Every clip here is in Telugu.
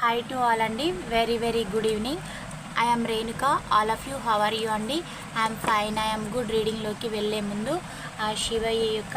హాయ్ టు ఆల్ అండి. Very very good evening I'm Renuka all of you how are you అండి? ఐఎమ్ ఫైన్ ఐఎమ్ గుడ్ రీడింగ్లోకి వెళ్ళే ముందు ఆ శివయ్య యొక్క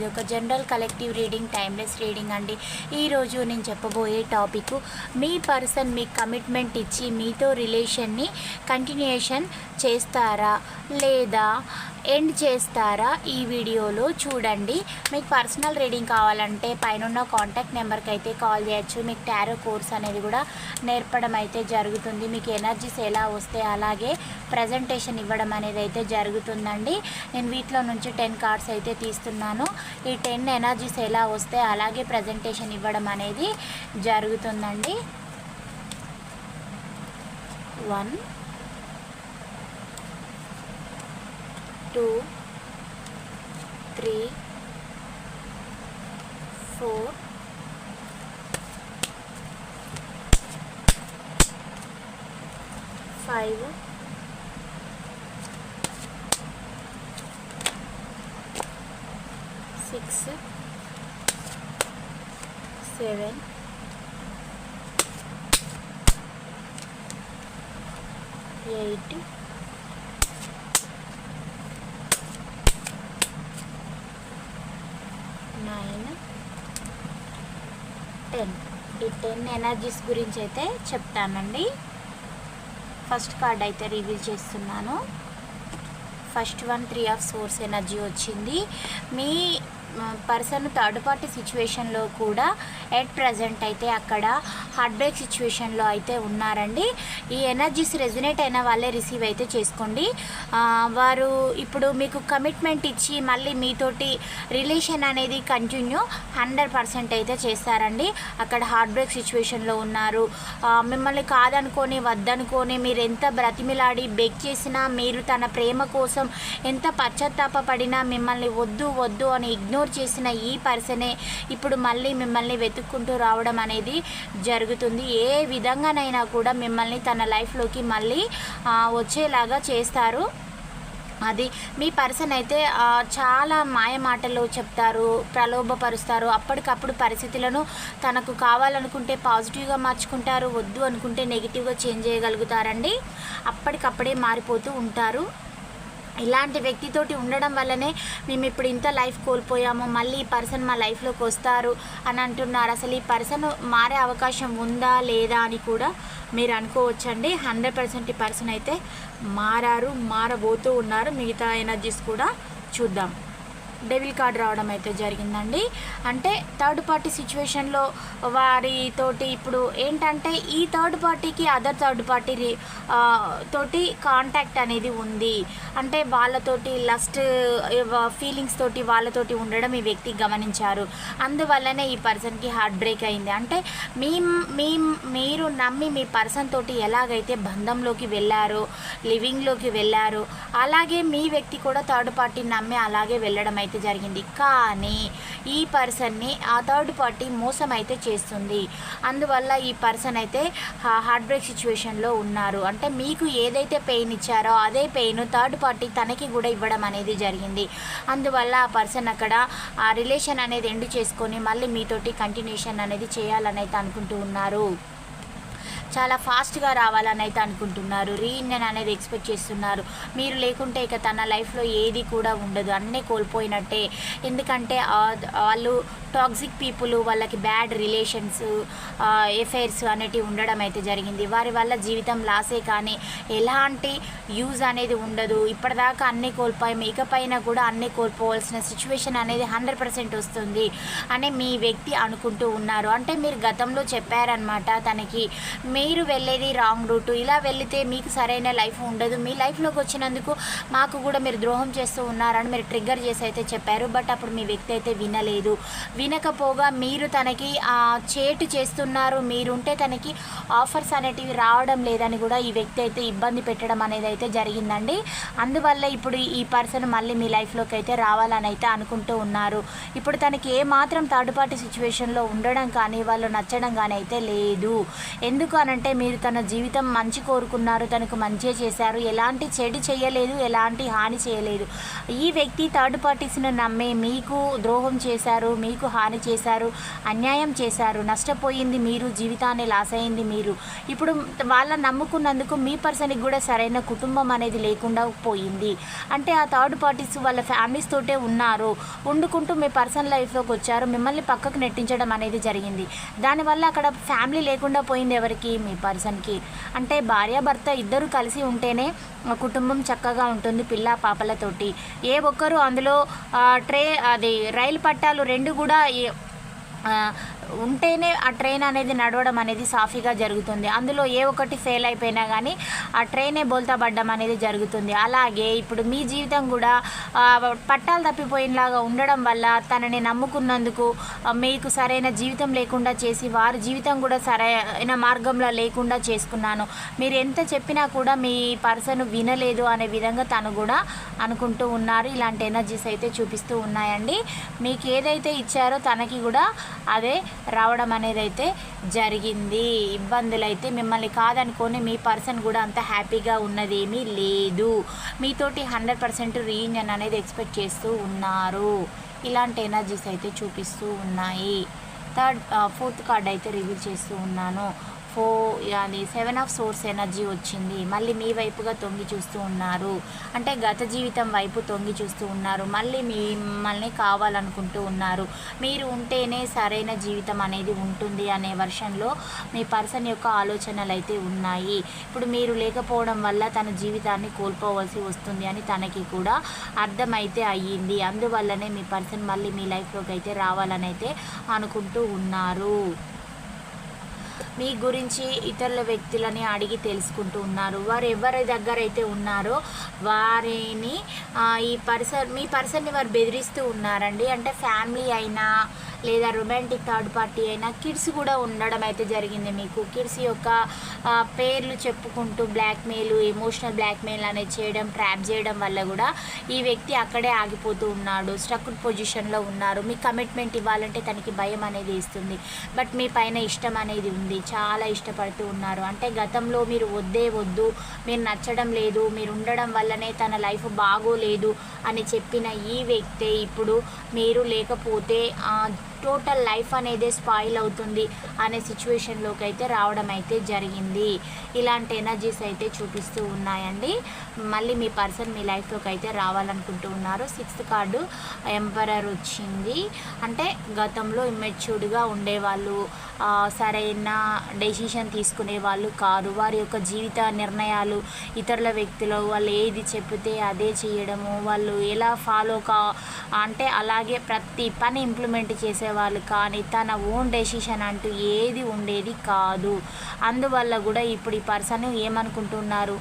ఇది ఒక general collective reading timeless reading అండి. ఈరోజు నేను చెప్పబోయే టాపిక్ మీ పర్సన్ మీకు కమిట్మెంట్ ఇచ్చి మీతో రిలేషన్ని కంటిన్యూషన్ చేస్తారా? లేదా ఎండ్ చేస్తారా ఈ వీడియోలో చూడండి. మీకు పర్సనల్ రీడింగ్ కావాలంటే పైన కాంటాక్ట్ నెంబర్కి అయితే కాల్ చేయొచ్చు. మీకు టారో కోర్స్ అనేది కూడా నేర్పడం అయితే జరుగుతుంది. మీకు ఎనర్జీస్ ఎలా వస్తే అలాగే ప్రజెంటేషన్ ఇవ్వడం అనేది అయితే జరుగుతుందండి. నేను వీటిలో నుంచి టెన్ కార్డ్స్ అయితే తీస్తున్నాను. ఈ టెన్ ఎనర్జీస్ ఎలా వస్తే అలాగే ప్రజెంటేషన్ ఇవ్వడం అనేది జరుగుతుందండి. One two three four five six seven eight nine ten ఎన్ని ఎనర్జీస్ గురించి అయితే చెప్తానండి. ఫస్ట్ కార్డ్ అయితే రివీల్ చేస్తున్నాను. First one three of source energy వచ్చింది. మీ పర్సన్ థర్డ్ పార్టీ సిచ్యువేషన్లో కూడా ఎట్ ప్రజెంట్ అయితే అక్కడ హార్ట్ బ్రేక్ సిచ్యువేషన్లో అయితే ఉన్నారండి. ఈ ఎనర్జీస్ రెజినేట్ అయిన వాళ్ళే రిసీవ్ అయితే చేసుకోండి. వారు ఇప్పుడు మీకు కమిట్మెంట్ ఇచ్చి మళ్ళీ మీతోటి రిలేషన్ అనేది కంటిన్యూ హండ్రెడ్ పర్సెంట్ అయితే చేస్తారండి. అక్కడ హార్ట్ బ్రేక్ సిచ్యువేషన్లో ఉన్నారు. మిమ్మల్ని కాదనుకొని వద్దనుకొని మీరు ఎంత బ్రతిమిలాడి బెక్ చేసినా మీరు తన ప్రేమ కోసం ఎంత పశ్చాత్తాపపడినా మిమ్మల్ని వద్దు వద్దు అని ఇగ్నోర్ చేసిన ఈ పర్సనే ఇప్పుడు మళ్ళీ మిమ్మల్ని వెతుక్కుంటూ రావడం అనేది జరుగుతుంది. ఏ విధంగానైనా కూడా మిమ్మల్ని తన లైఫ్లోకి మళ్ళీ వచ్చేలాగా చేస్తారు. అది మీ పర్సన్ అయితే చాలా మాయ మాటలు చెప్తారు ప్రలోభపరుస్తారు. అప్పటికప్పుడు పరిస్థితులను తనకు కావాలనుకుంటే పాజిటివ్గా మార్చుకుంటారు వద్దు అనుకుంటే నెగిటివ్గా చేంజ్ చేయగలుగుతారండి. అప్పటికప్పుడే మారిపోతూ ఉంటారు. ఇలాంటి వ్యక్తితోటి ఉండడం వల్లనే మేము ఇప్పుడు ఇంత లైఫ్ కోల్పోయాము మళ్ళీ ఈ పర్సన్ మా లైఫ్లోకి వస్తారు అని అంటున్నారు. అసలు ఈ పర్సన్ మారే అవకాశం ఉందా లేదా అని కూడా మీరు అనుకోవచ్చండి. హండ్రెడ్ పర్సెంట్ ఈ పర్సన్ అయితే మారారు మారబోతూ ఉన్నారు. మిగతా ఎనర్జీస్ కూడా చూద్దాం. డెవిల్ కార్డ్ రావడం అయితే జరిగిందండి. అంటే థర్డ్ పార్టీ సిచ్యువేషన్లో వారితోటి ఇప్పుడు ఏంటంటే ఈ థర్డ్ పార్టీకి అదర్ థర్డ్ పార్టీ తోటి కాంటాక్ట్ అనేది ఉంది. అంటే వాళ్ళతోటి లస్ట్ ఫీలింగ్స్ తోటి వాళ్ళతోటి ఉండడం ఈ వ్యక్తి గమనించారు. అందువల్లనే ఈ పర్సన్కి హార్ట్ బ్రేక్ అయింది. అంటే మీ మీ మీరు నమ్మి మీ పర్సన్ తోటి ఎలాగైతే బంధంలోకి వెళ్ళారో లివింగ్లోకి వెళ్ళారో అలాగే మీ వ్యక్తి కూడా థర్డ్ పార్టీ నమ్మి అలాగే వెళ్ళడం అయితే జరిగింది. కానీ ఈ పర్సన్ని ఆ థర్డ్ పార్టీ మోసం అయితే చేస్తుంది. అందువల్ల ఈ పర్సన్ అయితే హార్ట్ బ్రేక్ సిచ్యువేషన్లో ఉన్నారు. అంటే మీకు ఏదైతే పెయిన్ ఇచ్చారో అదే పెయిన్ థర్డ్ పార్టీ తనకి కూడా ఇవ్వడం అనేది జరిగింది. అందువల్ల ఆ పర్సన్ అక్కడ ఆ రిలేషన్ అనేది ఎండ్ చేసుకొని మళ్ళీ మీతోటి కంటిన్యూషన్ అనేది చేయాలని అయితే అనుకుంటూ ఉన్నారు. చాలా ఫాస్ట్గా రావాలని అయితే అనుకుంటున్నారు. రీయూనియన్ అనేది ఎక్స్పెక్ట్ చేస్తున్నారు. మీరు లేకుంటే ఇక తన లైఫ్లో ఏది కూడా ఉండదు. అన్నీ కోల్పోయినట్టే. ఎందుకంటే వాళ్ళు టాక్సిక్ పీపుల్ వాళ్ళకి బ్యాడ్ రిలేషన్స్ ఎఫైర్స్ అనేటివి ఉండడం అయితే జరిగింది. వారి వల్ల జీవితం లాసే కానీ ఎలాంటి యూజ్ అనేది ఉండదు. ఇప్పటిదాకా అన్నీ కోల్పోయాము ఇకపైన కూడా అన్నీ కోల్పోవాల్సిన సిచ్యువేషన్ అనేది హండ్రెడ్ పర్సెంట్ వస్తుంది అని మీ వ్యక్తి అనుకుంటూ ఉన్నారు. అంటే మీరు గతంలో చెప్పారనమాట తనకి మీ మీరు వెళ్ళేది రాంగ్ రూటు. ఇలా వెళితే మీకు సరైన లైఫ్ ఉండదు. మీ లైఫ్లోకి వచ్చినందుకు మాకు కూడా మీరు ద్రోహం చేస్తూ ఉన్నారని మీరు ట్రిగ్గర్ చేసి అయితే చెప్పారు. బట్ అప్పుడు మీ వ్యక్తి అయితే వినలేదు. వినకపోగా మీరు తనకి చేటు చేస్తున్నారు. మీరుంటే తనకి ఆఫర్స్ అనేటివి రావడం లేదని కూడా ఈ వ్యక్తి అయితే ఇబ్బంది పెట్టడం అనేది అయితే జరిగిందండి. అందువల్ల ఇప్పుడు ఈ పర్సన్ మళ్ళీ మీ లైఫ్లోకి అయితే రావాలని అయితే అనుకుంటూ ఉన్నారు. ఇప్పుడు తనకి ఏ మాత్రం థర్డ్ పార్టీ సిచ్యువేషన్లో ఉండడం కానీ వాళ్ళు నచ్చడం కానీ అయితే లేదు. ఎందుకు అనంటే మీరు తన జీవితం మంచి కోరుకున్నారు తనకు మంచిగా చేశారు. ఎలాంటి చెడు చేయలేదు ఎలాంటి హాని చేయలేదు. ఈ వ్యక్తి థర్డ్ పార్టీస్ను నమ్మే మీకు ద్రోహం చేశారు మీకు హాని చేశారు అన్యాయం చేశారు. నష్టపోయింది మీరు జీవితాన్ని లాస్ అయింది మీరు. ఇప్పుడు వాళ్ళ నమ్ముకున్నందుకు మీ పర్సన్కి కూడా సరైన కుటుంబం అనేది లేకుండా పోయింది. అంటే ఆ థర్డ్ పార్టీస్ వాళ్ళ ఫ్యామిలీస్ తోటే ఉన్నారు. వండుకుంటూ మీ పర్సనల్ లైఫ్లోకి వచ్చారు. మిమ్మల్ని పక్కకు నెట్టించడం అనేది జరిగింది. దానివల్ల అక్కడ ఫ్యామిలీ లేకుండా పోయింది ఎవరికి? మీ పర్సన్కి. అంటే భార్యాభర్త ఇద్దరు కలిసి ఉంటేనే కుటుంబం చక్కగా ఉంటుంది పిల్ల పాపలతోటి. ఏ ఒక్కరు అందులో ట్రే అది రైలు పట్టాలు రెండు కూడా ఏ- ఉంటేనే ఆ ట్రైన్ అనేది నడవడం అనేది సాఫీగా జరుగుతుంది. అందులో ఏ ఒక్కటి ఫెయిల్ అయిపోయినా కానీ ఆ ట్రైనే బోల్తా పడ్డం అనేది జరుగుతుంది. అలాగే ఇప్పుడు మీ జీవితం కూడా పట్టాలు తప్పిపోయినలాగా ఉండడం వల్ల తనని నమ్ముకున్నందుకు మీకు సరైన జీవితం లేకుండా చేసి వారి జీవితం కూడా సరైన మార్గంలో లేకుండా చేసుకున్నాను. మీరు ఎంత చెప్పినా కూడా మీ పర్సన్ వినలేదు అనే విధంగా తను కూడా అనుకుంటూ ఉన్నారు. ఇలాంటి ఎనర్జీస్ అయితే చూపిస్తూ ఉన్నాయండి. మీకు ఏదైతే ఇచ్చారో తనకి కూడా అదే రావడం అనేది అయితే జరిగింది. ఇబ్బందులు అయితే మిమ్మల్ని కాదనుకొని మీ పర్సన్ కూడా అంత హ్యాపీగా ఉన్నదేమీ లేదు. మీతోటి హండ్రెడ్ పర్సెంట్ రీయూనియన్ అనేది ఎక్స్పెక్ట్ చేస్తూ ఉన్నారు. ఇలాంటి ఎనర్జీస్ అయితే చూపిస్తూ ఉన్నాయి. థర్డ్ ఫోర్త్ కార్డ్ అయితే రివీల్ చేస్తూ ఉన్నాను. ఫో అది సెవెన్ ఆఫ్ సోర్స్ ఎనర్జీ వచ్చింది. మళ్ళీ మీ వైపుగా తొంగి చూస్తూ ఉన్నారు. అంటే గత జీవితం వైపు తొంగి చూస్తూ ఉన్నారు. మళ్ళీ మిమ్మల్ని కావాలనుకుంటూ ఉన్నారు. మీరు ఉంటేనే సరైన జీవితం అనేది ఉంటుంది అనే వర్షన్లో మీ పర్సన్ యొక్క ఆలోచనలు అయితే ఉన్నాయి. ఇప్పుడు మీరు లేకపోవడం వల్ల తన జీవితాన్ని కోల్పోవలసి వస్తుంది అని తనకి కూడా అర్థమైతే అయ్యింది. అందువల్లనే మీ పర్సన్ మళ్ళీ మీ లైఫ్లోకి అయితే రావాలని అయితే అనుకుంటూ ఉన్నారు. మీ గురించి ఇతరుల వ్యక్తులని అడిగి తెలుసుకుంటూ ఉన్నారు. వారు ఎవరి దగ్గర అయితే ఉన్నారో వారిని ఈ పర్సన్ మీ పర్సన్ని వారు బెదిరిస్తూ ఉన్నారండి. అంటే ఫ్యామిలీ అయినా లేదా రొమాంటిక్ థర్డ్ పార్టీ అయినా కిడ్స్ కూడా ఉండడం అయితే జరిగింది మీకు. కిడ్స్ యొక్క పేర్లు చెప్పుకుంటూ బ్లాక్మెయిల్ ఎమోషనల్ బ్లాక్మెయిల్ అనేది చేయడం ట్రాప్ చేయడం వల్ల కూడా ఈ వ్యక్తి అక్కడే ఆగిపోతూ ఉన్నాడు స్ట్రక్డ్ పొజిషన్లో ఉన్నారు. మీ కమిట్మెంట్ ఇవ్వాలంటే తనకి భయం అనేది ఇస్తుంది బట్ మీ పైన ఇష్టం అనేది ఉంది. చాలా ఇష్టపడుతూ ఉన్నారు. అంటే గతంలో మీరు వద్దే వద్దు మీరు నచ్చడం లేదు మీరు ఉండడం వల్లనే తన లైఫ్ బాగోలేదు అని చెప్పిన ఈ వ్యక్తే ఇప్పుడు మీరు లేకపోతే టోటల్ లైఫ్ అనేది స్పాయిల్ అవుతుంది అనే సిచ్యువేషన్లోకి అయితే రావడం అయితే జరిగింది. ఇలాంటి ఎనర్జీస్ అయితే చూపిస్తూ ఉన్నాయండి. మళ్ళీ మీ పర్సన్ మీ లైఫ్లోకి అయితే రావాలనుకుంటూ ఉన్నారు. సిక్స్త్ కార్డు ఎంపరర్ వచ్చింది. అంటే గతంలో ఇమ్మెచ్యూర్డ్గా ఉండేవాళ్ళు సరైన డెసిషన్ తీసుకునే వాళ్ళు కాదు. వారి యొక్క జీవిత నిర్ణయాలు ఇతరుల వ్యక్తులు వాళ్ళు ఏది చెప్తే అదే చేయడము వాళ్ళు ఎలా ఫాలో కా అంటే అలాగే ప్రతి పని ఇంప్లిమెంట్ చేసే చేసేవాళ్ళు కానీ తన ఓన్ డెసిషన్ అంటూ ఏది ఉండేది కాదు. అందువల్ల కూడా ఇప్పుడు ఈ పర్సన్ ఏమనుకుంటున్నారు?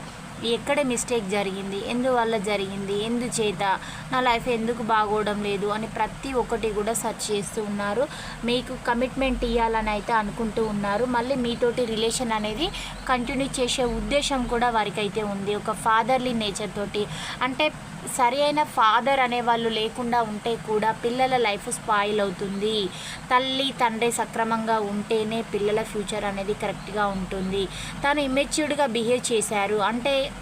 ఎక్కడ మిస్టేక్ జరిగింది? ఎందువల్ల జరిగింది? ఎందుచేత? నా లైఫ్ ఎందుకు బాగోవడం లేదు? అని ప్రతి ఒక్కటి కూడా సెర్చ్ చేస్తూ ఉన్నారు. మీకు కమిట్మెంట్ ఇవ్వాలని అయితే అనుకుంటూ ఉన్నారు. మళ్ళీ మీతోటి రిలేషన్ అనేది కంటిన్యూ చేసే ఉద్దేశం కూడా వారికైతే ఉంది. ఒక ఫాదర్లీ నేచర్ తోటి. అంటే సరి అయిన ఫాదర్ అనే వాళ్ళు లేకుండా ఉంటే కూడా పిల్లల లైఫ్ స్పాయిల్ అవుతుంది. తల్లి తండ్రి సక్రమంగా ఉంటేనే పిల్లల ఫ్యూచర్ అనేది కరెక్ట్గా ఉంటుంది. తను ఇమ్మెచ్యూర్డ్గా బిహేవ్ చేశారు. అంటే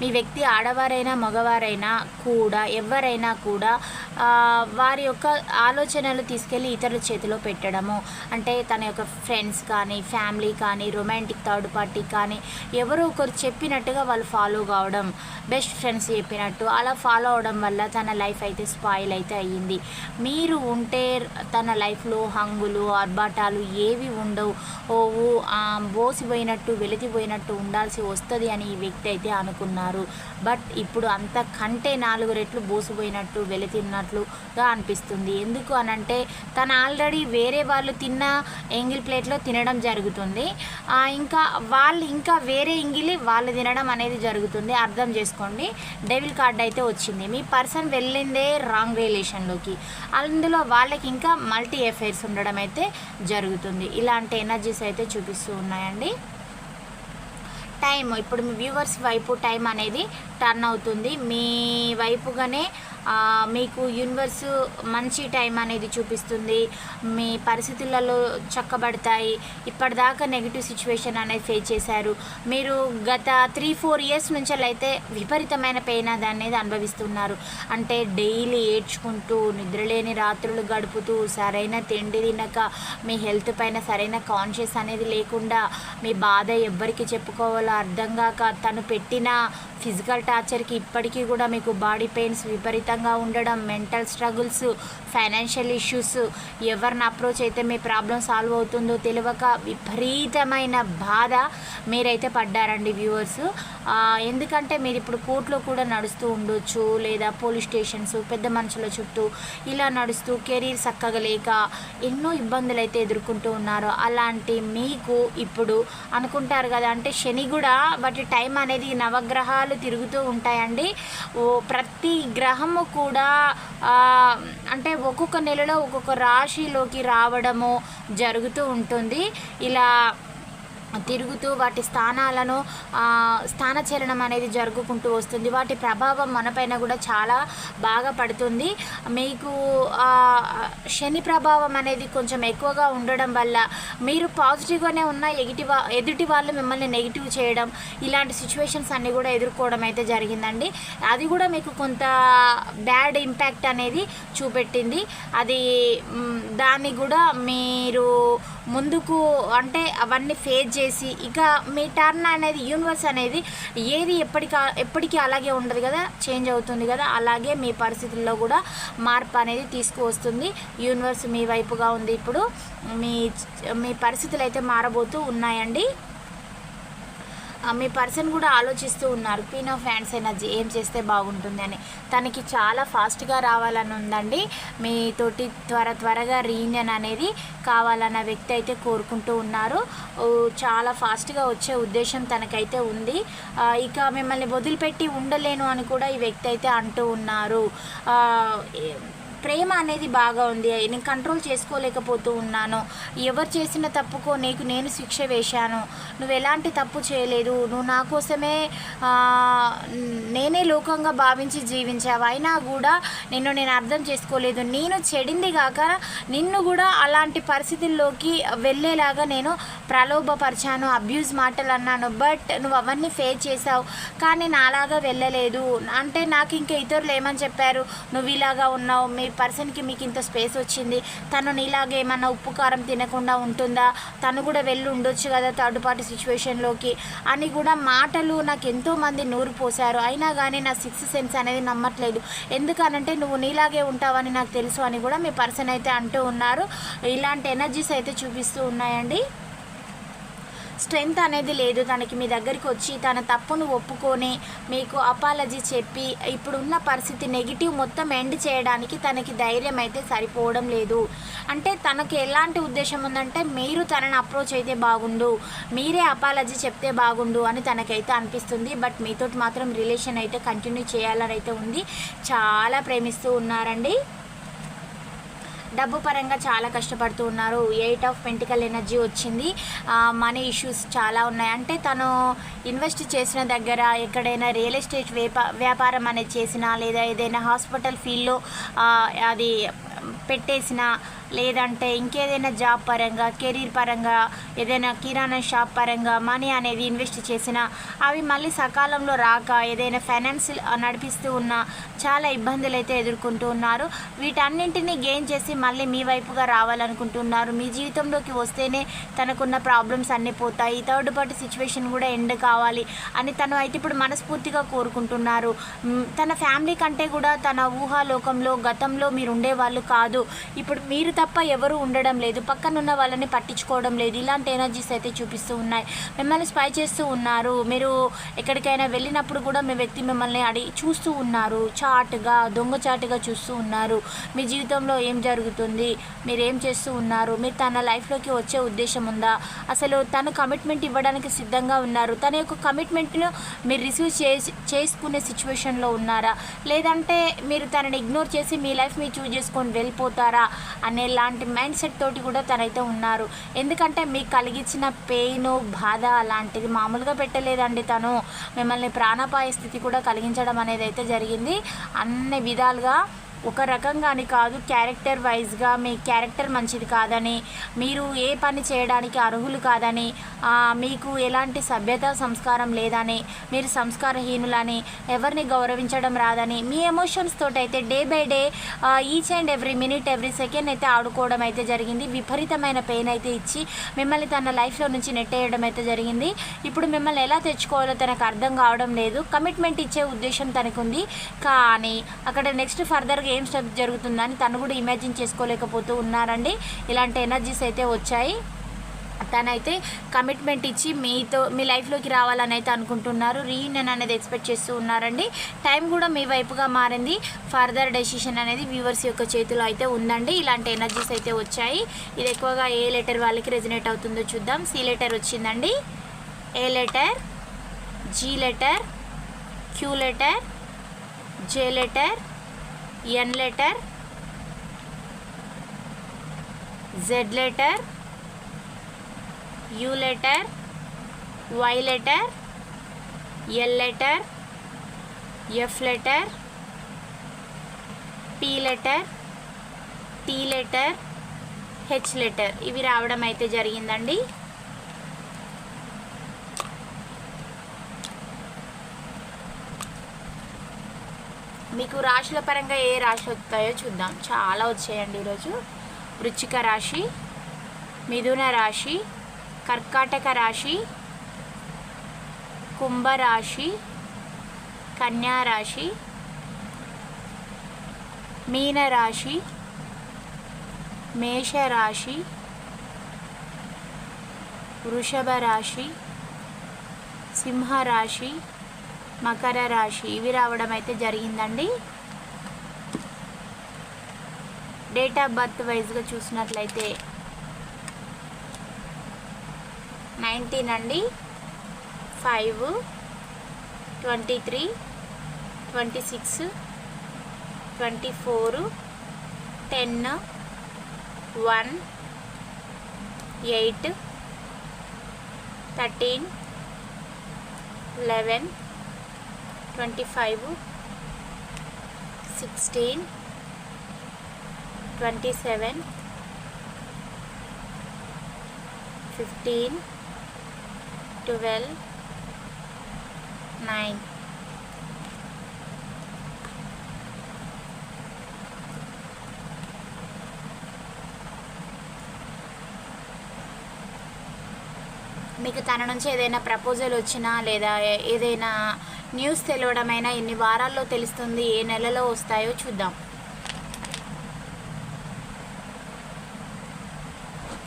మీ వ్యక్తి ఆడవారైనా మగవారైనా కూడా ఎవరైనా కూడా వారి యొక్క ఆలోచనలు తీసుకెళ్ళి ఇతరుల చేతిలో పెట్టడము. అంటే తన యొక్క ఫ్రెండ్స్ కానీ ఫ్యామిలీ కానీ రొమాంటిక్ థర్డ్ పార్టీ కానీ ఎవరో ఒకరు చెప్పినట్టుగా వాళ్ళు ఫాలో కావడం బెస్ట్ ఫ్రెండ్స్ చెప్పినట్టు అలా ఫాలో అవడం వల్ల తన లైఫ్ అయితే స్పాయిల్ అయితే అయ్యింది. మీరు ఉంటే తన లైఫ్లో హంగులు ఆర్భాటాలు ఏవి ఉండవు. ఓ బోసిపోయినట్టు వెలితిపోయినట్టు ఉండాల్సి వస్తుంది అని ఈ వ్యక్తి అయితే అనుకున్నారు. ఉన్నారు బట్ ఇప్పుడు అంతకంటే నాలుగు రెట్లు బోసిపోయినట్టు వెలితిన్నట్లుగా అనిపిస్తుంది. ఎందుకు అనంటే తను ఆల్రెడీ వేరే వాళ్ళు తిన్న ఎంగిల్ ప్లేట్లో తినడం జరుగుతుంది. ఇంకా వాళ్ళు ఇంకా వేరే ఇంగిలి వాళ్ళు తినడం అనేది జరుగుతుంది. అర్థం చేసుకోండి. డెవిల్ కార్డ్ అయితే వచ్చింది. మీ పర్సన్ వెళ్ళిందే రాంగ్ రిలేషన్లోకి. అందులో వాళ్ళకి ఇంకా మల్టీ ఎఫైర్స్ ఉండడం అయితే జరుగుతుంది. ఇలాంటి ఎనర్జీస్ అయితే చూపిస్తూ ఉన్నాయండి. టైం ఇప్పుడు మీ వ్యూవర్స్ వైపు టైం అనేది టర్న్ అవుతుంది. మీ వైపుగానే మీకు యూనివర్స్ మంచి టైం అనేది చూపిస్తుంది. మీ పరిస్థితులలో చక్కబడతాయి. ఇప్పటిదాకా నెగిటివ్ సిచ్యువేషన్ అనేది ఫేస్ చేశారు. మీరు గత త్రీ ఫోర్ ఇయర్స్ నుంచి అయితే విపరీతమైన పెయిన్ అది అనేది అనుభవిస్తున్నారు. అంటే డైలీ ఏడ్చుకుంటూ నిద్రలేని రాత్రులు గడుపుతూ సరైన తిండి తినక మీ హెల్త్ పైన సరైన కాన్షియస్ అనేది లేకుండా మీ బాధ ఎవ్వరికి చెప్పుకోవాలో అర్థం కాక తను పెట్టిన ఫిజికల్ టార్చర్కి ఇప్పటికీ కూడా మీకు బాడీ పెయిన్స్ విపరీతంగా ఉండడం మెంటల్ స్ట్రగుల్స్ ఫైనాన్షియల్ ఇష్యూస్ ఎవరిని అప్రోచ్ అయితే మీ ప్రాబ్లం సాల్వ్ అవుతుందో తెలియక విపరీతమైన బాధ మీరైతే పడ్డారండి వ్యూవర్స్. ఎందుకంటే మీరు ఇప్పుడు కోర్టులో కూడా నడుస్తూ ఉండొచ్చు లేదా పోలీస్ స్టేషన్స్ పెద్ద మనుషుల చుట్టూ ఇలా నడుస్తూ కెరీర్ చక్కగా లేక ఎన్నో ఇబ్బందులు అయితే ఎదుర్కొంటూ ఉన్నారు. అలాంటి మీకు ఇప్పుడు అనుకుంటారు కదా అంటే శని కూడా వాటి టైం అనేది నవగ్రహాలు తిరుగుతూ ఉంటాయండి. ఓ ప్రతి గ్రహము కూడా అంటే ఒక్కొక్క నెలలో ఒక్కొక్క రాశిలోకి రావడము జరుగుతూ ఉంటుంది. ఇలా తిరుగుతూ వాటి స్థానాలను స్థానచలనం అనేది జరుగుకుంటూ వస్తుంది. వాటి ప్రభావం మనపైన కూడా చాలా బాగా పడుతుంది. మీకు శని ప్రభావం అనేది కొంచెం ఎక్కువగా ఉండడం వల్ల మీరు పాజిటివ్గానే ఉన్న ఎగిటి ఎదుటి వాళ్ళు మిమ్మల్ని నెగిటివ్ చేయడం ఇలాంటి సిచ్యువేషన్స్ అన్నీ కూడా ఎదుర్కోవడం అయితే జరిగిందండి. అది కూడా మీకు కొంత బ్యాడ్ ఇంపాక్ట్ అనేది చూపెట్టింది. అది దాన్ని కూడా మీరు ముందుకు అంటే అవన్నీ ఫేస్ చేసి ఇక మీ టర్న్ అనేది యూనివర్స్ అనేది ఏది ఎప్పటికా ఎప్పటికీ అలాగే ఉండదు కదా చేంజ్ అవుతుంది కదా అలాగే మీ పరిస్థితుల్లో కూడా మార్పు అనేది తీసుకువస్తుంది. యూనివర్స్ మీ వైపుగా ఉంది ఇప్పుడు. మీ మీ పరిస్థితులు అయితే మారబోతూ ఉన్నాయండి. మీ పర్సన్ కూడా ఆలోచిస్తూ ఉన్నారు పీనో ఆఫ్ హ్యాండ్స్ ఏం చేస్తే బాగుంటుంది అని. తనకి చాలా ఫాస్ట్గా రావాలని ఉందండి. మీతోటి త్వర త్వరగా రీయూనియన్ అనేది కావాలన్న వ్యక్తి అయితే కోరుకుంటూ ఉన్నారు. చాలా ఫాస్ట్గా వచ్చే ఉద్దేశం తనకైతే ఉంది. ఇక మిమ్మల్ని వదిలిపెట్టి ఉండలేను అని కూడా ఈ వ్యక్తి అయితే అంటూ ఉన్నారు. ప్రేమ అనేది బాగా ఉంది. నేను కంట్రోల్ చేసుకోలేకపోతూ ఉన్నాను. ఎవరు చేసిన తప్పుకో నీకు నేను శిక్ష వేశాను. నువ్వు ఎలాంటి తప్పు చేయలేదు. నువ్వు నా కోసమే నేనే లోకంగా భావించి జీవించావు. అయినా కూడా నిన్ను నేను అర్థం చేసుకోలేదు. నేను చెడింది కాక నిన్ను కూడా అలాంటి పరిస్థితుల్లోకి వెళ్ళేలాగా నేను ప్రలోభపరిచాను అబ్యూజ్ మాటలు అన్నాను బట్ నువ్వు అవన్నీ ఫేస్ చేసావు కానీ నాలాగా వెళ్ళలేదు. అంటే నాకు ఇంకా ఇతరులు ఏమని చెప్పారు? నువ్వు ఇలాగా ఉన్నావు. మీ పర్సన్కి మీకు ఇంత స్పేస్ వచ్చింది. తను నీలాగా ఏమన్నా ఉప్పు కారం తినకుండా ఉంటుందా? తను కూడా వెళ్ళి ఉండొచ్చు కదా థర్డ్ పార్టీ సిచ్యువేషన్లోకి అని కూడా మాటలు నాకు ఎంతోమంది నూరు పోశారు. అయినా కానీ నా సిక్స్ సెన్స్ అనేది నమ్మట్లేదు. ఎందుకనంటే నువ్వు నీలాగే ఉంటావని నాకు తెలుసు అని కూడా మీ పర్సన్ అయితే అంటూ ఉన్నారు. ఇలాంటి ఎనర్జీస్ అయితే చూపిస్తూ ఉన్నాయండి. స్ట్రెంగ్త్ అనేది లేదు. తనకి మీ దగ్గరికి వచ్చి తన తప్పును ఒప్పుకొని మీకు అపాలజీ చెప్పి ఇప్పుడున్న పరిస్థితి నెగిటివ్ మొత్తం ఎండ్ చేయడానికి తనకి ధైర్యం అయితే సరిపోవడం లేదు. అంటే తనకి ఎలాంటి ఉద్దేశం ఉందంటే మీరు తనని అప్రోచ్ అయితే బాగుండు. మీరే అపాలజీ చెప్తే బాగుండు అని తనకైతే అనిపిస్తుంది. బట్ మీతోటి మాత్రం రిలేషన్ అయితే కంటిన్యూ చేయాలని అయితే ఉంది. చాలా ప్రేమిస్తూ ఉన్నారండి. డబ్బు పరంగా చాలా కష్టపడుతూ ఉన్నారు. ఎయిట్ ఆఫ్ పెంటికల్ ఎనర్జీ వచ్చింది. మనీ ఇష్యూస్ చాలా ఉన్నాయి. అంటే తను ఇన్వెస్ట్ చేసిన దగ్గర ఎక్కడైనా రియల్ ఎస్టేట్ వ్యాపా వ్యాపారం అనేది చేసినా లేదా ఏదైనా హాస్పిటల్ ఫీల్డ్లో అది పెట్టేసిన లేదంటే ఇంకేదైనా జాబ్ పరంగా కెరీర్ పరంగా ఏదైనా కిరాణా షాప్ పరంగా మనీ అనేది ఇన్వెస్ట్ చేసినా అవి మళ్ళీ సకాలంలో రాక ఏదైనా ఫైనాన్స్ నడిపిస్తూ ఉన్న చాలా ఇబ్బందులు అయితే ఎదుర్కొంటూ ఉన్నారు. వీటన్నింటినీ గెయిన్ చేసి మళ్ళీ మీ వైపుగా రావాలనుకుంటున్నారు. మీ జీవితంలోకి వస్తేనే తనకున్న ప్రాబ్లమ్స్ అన్నీ పోతాయి. థర్డ్ పార్టీ సిచ్యువేషన్ కూడా ఎండ్ కావాలి అని తను అయితే ఇప్పుడు మనస్ఫూర్తిగా కోరుకుంటున్నారు. తన ఫ్యామిలీ కంటే కూడా తన ఊహాలోకంలో గతంలో మీరు ఉండేవాళ్ళు కాదు. ఇప్పుడు మీరు తప్ప ఎవరు ఉండడం లేదు. పక్కనున్న వాళ్ళని పట్టించుకోవడం లేదు. ఇలాంటి ఎనర్జీస్ అయితే చూపిస్తూ ఉన్నాయి. మిమ్మల్ని స్పై చేస్తూ ఉన్నారు. మీరు ఎక్కడికైనా వెళ్ళినప్పుడు కూడా మీ వ్యక్తి మిమ్మల్ని అడిగి చూస్తూ ఉన్నారు. చాటుగా దొంగచాటుగా చూస్తూ ఉన్నారు. మీ జీవితంలో ఏం జరుగుతుంది? మీరు ఏం చేస్తూ ఉన్నారు? మీరు తన లైఫ్లోకి వచ్చే ఉద్దేశం ఉందా? అసలు తను కమిట్మెంట్ ఇవ్వడానికి సిద్ధంగా ఉన్నారు? తన యొక్క కమిట్మెంట్ను మీరు రిసీవ్ చేసి చేసుకునే సిచ్యువేషన్లో ఉన్నారా? లేదంటే మీరు తనని ఇగ్నోర్ చేసి మీ లైఫ్ మీరు చూజ్ చేసుకొని వెళ్ళిపోతారా అనే లాంటి మైండ్ సెట్ తోటి కూడా తనైతే ఉన్నారు. ఎందుకంటే మీకు కలిగించిన పెయిన్ బాధ అలాంటిది మామూలుగా పెట్టలేదండి తను. మిమ్మల్ని ప్రాణాపాయ స్థితి కూడా కలిగించడం అనేది అయితే జరిగింది. అన్ని విధాలుగా ఒక రకంగా అని కాదు క్యారెక్టర్ వైజ్గా మీ క్యారెక్టర్ మంచిది కాదని మీరు ఏ పని చేయడానికి అర్హులు కాదని మీకు ఎలాంటి సభ్యత సంస్కారం లేదని మీరు సంస్కారహీనులని ఎవరిని గౌరవించడం రాదని మీ ఎమోషన్స్ తోటైతే అయితే day by day each and every minute every second అయితే ఆడుకోవడం అయితే జరిగింది. విపరీతమైన పెయిన్ అయితే ఇచ్చి మిమ్మల్ని తన లైఫ్లో నుంచి నెట్టేయడం అయితే జరిగింది. ఇప్పుడు మిమ్మల్ని ఎలా తెచ్చుకోవాలో తనకు అర్థం కావడం లేదు. కమిట్మెంట్ ఇచ్చే ఉద్దేశం తనకుంది. కానీ అక్కడ నెక్స్ట్ ఫర్దర్గా ఏం స్టెప్ జరుగుతుందని తను కూడా ఇమాజిన్ చేసుకోలేకపోతూ ఉన్నారండి. ఇలాంటి ఎనర్జీస్ అయితే వచ్చాయి. తనైతే కమిట్మెంట్ ఇచ్చి మీతో మీ లైఫ్లోకి రావాలని అయితే అనుకుంటున్నారు. రీయూనియన్ అనేది ఎక్స్పెక్ట్ చేస్తూ ఉన్నారండి. టైం కూడా మీ వైపుగా మారింది. ఫర్దర్ డెసిషన్ అనేది వ్యూవర్స్ యొక్క చేతిలో అయితే ఉందండి. ఇలాంటి ఎనర్జీస్ అయితే వచ్చాయి. ఇది ఎక్కువగా ఏ లెటర్ వాళ్ళకి రెజినేట్ అవుతుందో చూద్దాం. సి లెటర్ వచ్చిందండి. A letter? G letter? Q letter? J letter? N letter Z letter U letter Y letter L letter F letter P letter T letter H letter ఇవి రావడం అయితే జరిగిందండి. మీకు రాశుల పరంగా ఏ రాశి వస్తాయో చూద్దాం. చాలా వచ్చాయండి ఈరోజు. వృచ్చిక రాశి మిథున రాశి కర్కాటక రాశి కుంభరాశి కన్యా రాశి మీనరాశి మేషరాశి వృషభ రాశి సింహరాశి మకర రాశి. ఇవి రావడం అయితే జరిగిందండి డేట్ ఆఫ్ బర్త్ వైజ్గా చూసినట్లయితే నైన్టీన్ అండి. Five twenty three twenty six twenty four ten one eight thirteen eleven twenty five sixteen twenty seven fifteen twelve nine మీకు తన నుంచి ఏదైనా ప్రపోజల్ వచ్చినా లేదా ఏదైనా న్యూస్ తెలియడమైనా ఎన్ని వారాల్లో తెలుస్తుంది ఏ నెలలో వస్తాయో చూద్దాం.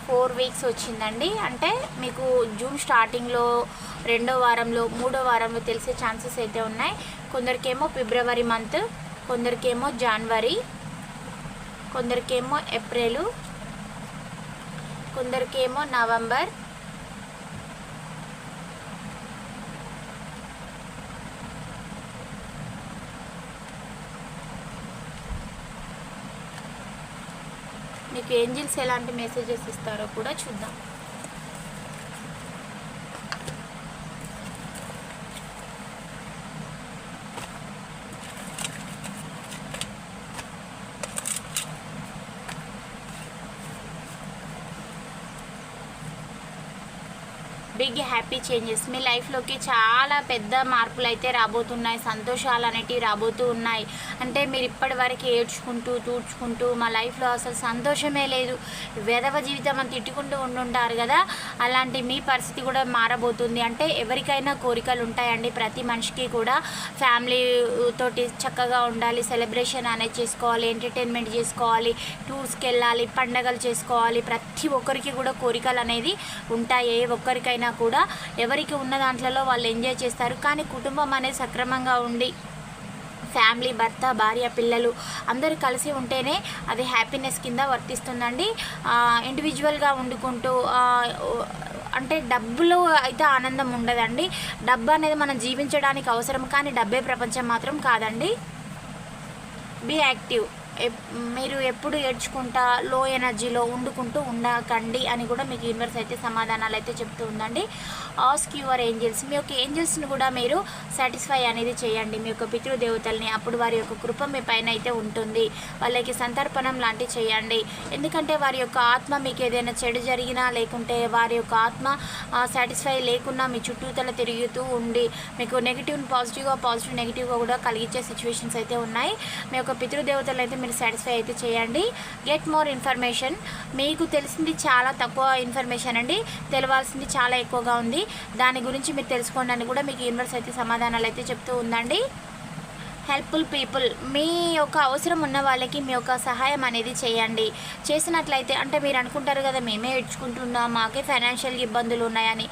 ఫోర్ వీక్స్ వచ్చిందండి. అంటే మీకు జూన్ స్టార్టింగ్లో రెండో వారంలో మూడో వారంలో తెలిసే ఛాన్సెస్ అయితే ఉన్నాయి. కొందరికేమో ఫిబ్రవరి మంత్ కొందరికేమో జనవరి కొందరికేమో ఏప్రిల్ కొందరికేమో నవంబర్ మీకు ఏంజిల్స్ ఎలాంటి మెసేజెస్ ఇస్తారో కూడా చూద్దాం బిగ్ హ్యాపీ చేంజెస్ మీ లైఫ్లోకి చాలా పెద్ద మార్పులు అయితే రాబోతున్నాయి. సంతోషాలు అనేటివి రాబోతూ ఉన్నాయి. అంటే మీరు ఇప్పటి వరకు ఏడ్చుకుంటూ తూడ్చుకుంటూ మా లైఫ్లో అసలు సంతోషమే లేదు. వెధవ జీవితం అని తిట్టుకుంటూ ఉండుంటారు కదా? అలాంటి మీ పరిస్థితి కూడా మారబోతుంది. అంటే ఎవరికైనా కోరికలు ఉంటాయండి. ప్రతి మనిషికి కూడా ఫ్యామిలీ తోటి చక్కగా ఉండాలి. సెలబ్రేషన్ అనేది చేసుకోవాలి. ఎంటర్టైన్మెంట్ చేసుకోవాలి. టూర్స్కి వెళ్ళాలి. పండగలు చేసుకోవాలి. ప్రతి ఒక్కరికి కూడా కోరికలు అనేది ఉంటాయి. ఏ ఒక్కరికైనా కూడా ఎవరికి ఉన్న దాంట్లలో వాళ్ళు ఎంజాయ్ చేస్తారు. కానీ కుటుంబం అనేది సక్రమంగా ఉండి ఫ్యామిలీ భర్త భార్య పిల్లలు అందరూ కలిసి ఉంటేనే అది హ్యాపీనెస్ కింద వర్తిస్తుందండి. ఇండివిజువల్గా వండుకుంటూ అంటే డబ్బులో అయితే ఆనందం ఉండదండి. డబ్బు అనేది మనం జీవించడానికి అవసరం కానీ డబ్బే ప్రపంచం మాత్రం కాదండి. Be active. మీరు ఎప్పుడు ఏడ్చుకుంటా లో ఎనర్జీలో వండుకుంటూ ఉండకండి అని కూడా మీకు యూనివర్స్ అయితే సమాధానాలు అయితే చెప్తూ ఉందండి. ఆస్క్ యువర్ ఏంజల్స్ మీ యొక్క ఏంజల్స్ని కూడా మీరు సాటిస్ఫై అనేది చేయండి. మీ యొక్క పితృదేవతల్ని అప్పుడు వారి యొక్క కృప మీ పైన అయితే ఉంటుంది. వాళ్ళకి సంతర్పణం లాంటివి చేయండి. ఎందుకంటే వారి యొక్క ఆత్మ మీకు ఏదైనా చెడు జరిగినా లేకుంటే వారి యొక్క ఆత్మ సాటిస్ఫై లేకున్నా మీ చుట్టూతల తిరుగుతూ ఉండి మీకు నెగిటివ్ పాజిటివ్గా పాజిటివ్ నెగిటివ్గా కూడా కలిగించే సిచ్యువేషన్స్ అయితే ఉన్నాయి. మీ యొక్క పితృదేవతలు అయితే మీరు సాటిస్ఫై అయితే చేయండి. గెట్ మోర్ ఇన్ఫర్మేషన్ మీకు తెలిసింది చాలా తక్కువ ఇన్ఫర్మేషన్ అండి. తెలవాల్సింది చాలా ఎక్కువగా ఉంది. దాని గురించి మీరు తెలుసుకోండి అని కూడా మీకు యూనివర్స్ అయితే సమాధానాలు అయితే చెప్తూ ఉందండి. హెల్ప్ఫుల్ పీపుల్ మీ యొక్క అవసరం ఉన్న వాళ్ళకి మీ యొక్క సహాయం అనేది చేయండి. చేసినట్లయితే అంటే మీరు అనుకుంటారు కదా మేమే ఏడ్చుకుంటున్నాం మాకే ఫైనాన్షియల్ ఇబ్బందులు ఉన్నాయని.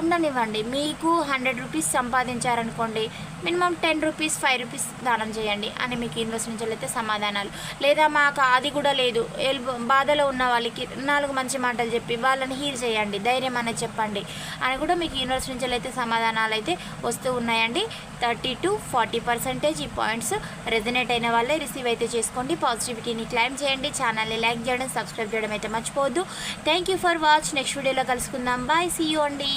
ఉండనివ్వండి. మీకు hundred rupees సంపాదించారనుకోండి minimum ten rupees five rupees దానం చేయండి అని మీకు ఇన్వెస్ట్ నుంచి అయితే సమాధానాలు. లేదా మాకు అది కూడా లేదు. బాధలో ఉన్న వాళ్ళకి నాలుగు మంచి మాటలు చెప్పి వాళ్ళని హీల్ చేయండి. ధైర్యం అనేది చెప్పండి అని కూడా మీకు యూనివర్సిటీ నుంచి అయితే సమాధానాలు అయితే వస్తూ ఉన్నాయండి. థర్టీ టు ఫార్టీ పర్సెంటేజ్ ఈ పాయింట్స్ రెజనేట్ అయిన వాళ్ళే రిసీవ్ అయితే చేసుకోండి. పాజిటివిటీని క్లైమ్ చేయండి. ఛానల్ని లైక్ చేయడం సబ్స్క్రైబ్ చేయడం అయితే మర్చిపోవద్దు. Thank you for watch next వీడియోలో కలుసుకుందాం. బాయ్ సీ యూ అండి.